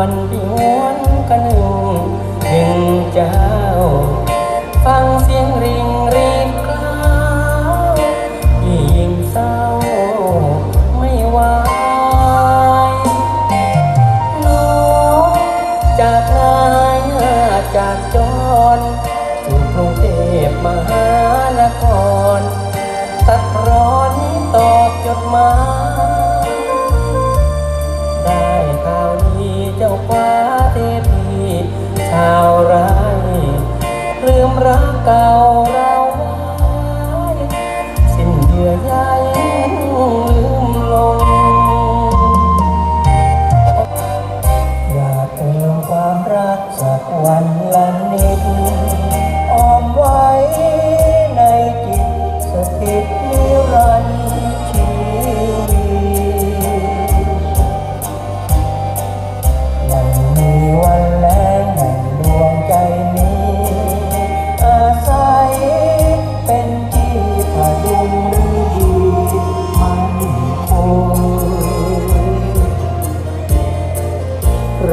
วนพี่หวนกันหนึ่งหนึ่งเจ้า ฟังเสียงริงรีบกล้าวยิ่งเศร้าไม่ไหวน้องจากนายจากจรสู่กรุงเทพมหานครตัดร้อนตอบจดหมาย ฟ้าเทพีชาวไรลืมรักเก่าเราไว้สิ้นเยื่อใย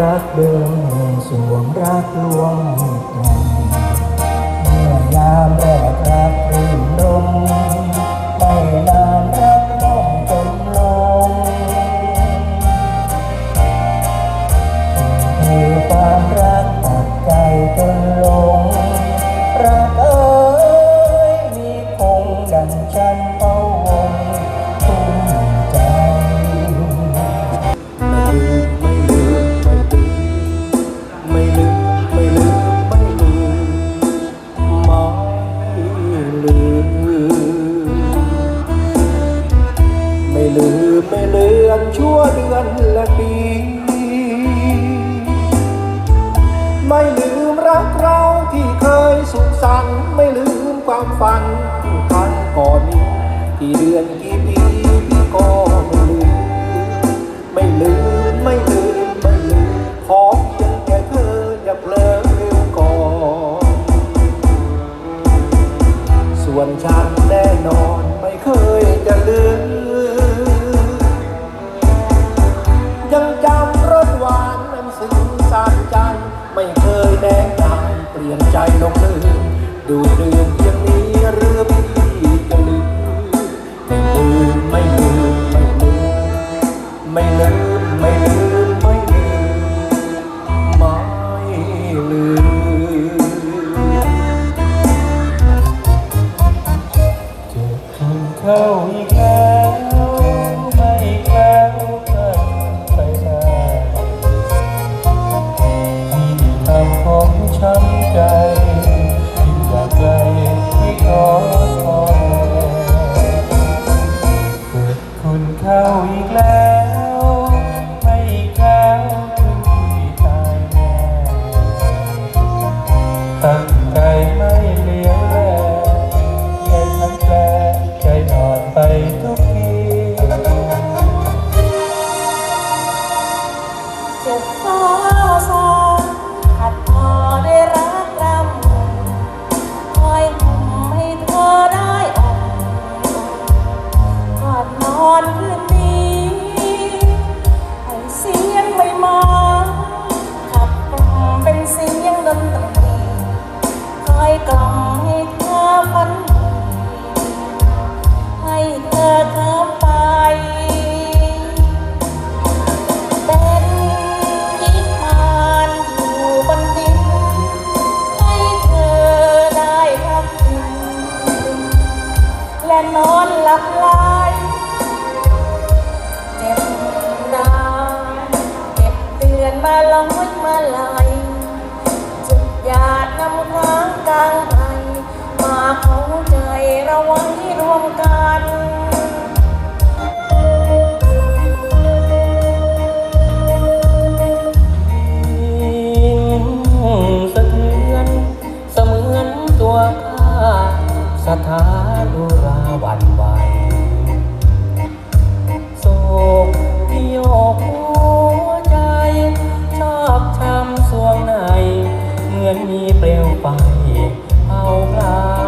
รักเดิมแห่งสวงรักลวงกันเมื่อยามแรกรักเริ่ม ไม่ลืมความฝันทันก่อนนี้ที่เดือนกี่ปีพี่ก็ไม่ลืม ไม่ลืมไม่ลืมไม่ลืมของยังแค่เธออย่าเพลินลืมก่อนส่วนฉันแน่นอนไม่เคยจะลืม ยังจำรสหวานน้นซึ้งสานใจ ไม่เคยแดงดาเปลี่ยนใจลงลืม do do สถานอุราวันไหวโศกโยกหัวใจ ชอบทำสวงใน เหมือนมีเปลวไฟเผาพลา